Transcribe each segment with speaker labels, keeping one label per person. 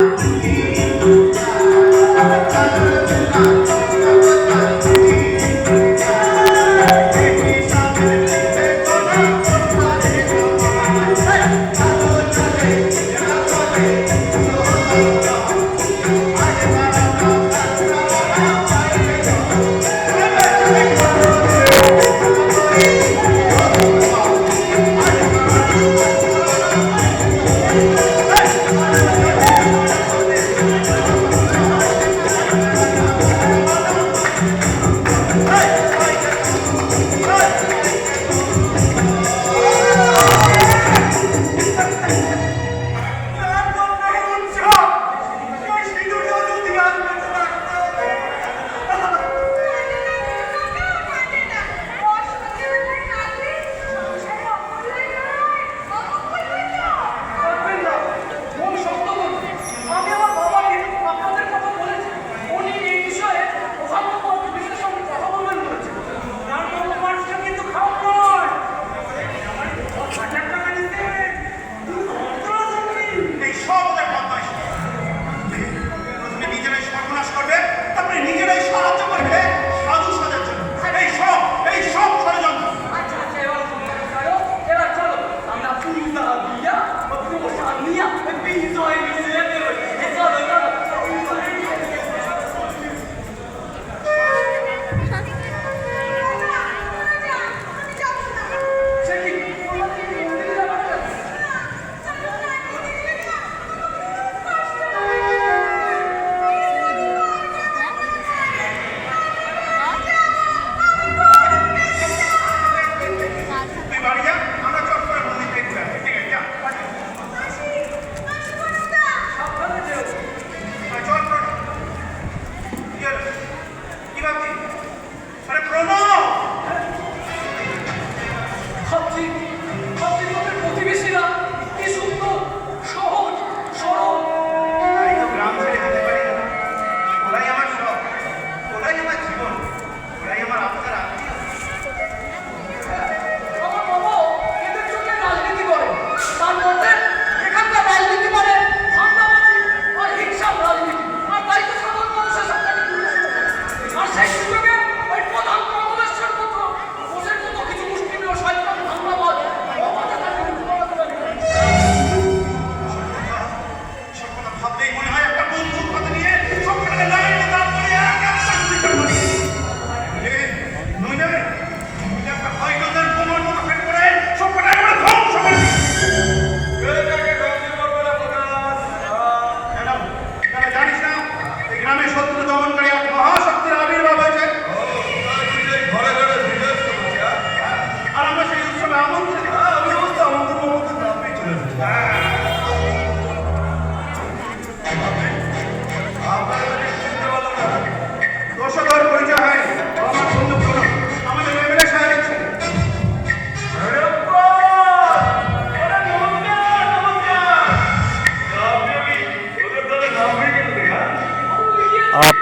Speaker 1: Thank you.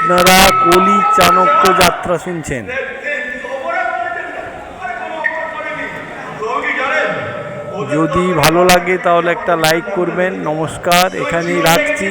Speaker 2: আপনারা কলি চাণক্য যাত্রা শুনছেন। যদি ভালো লাগে তাহলে একটা লাইক করবেন। নমস্কার, এখানেই রাখছি।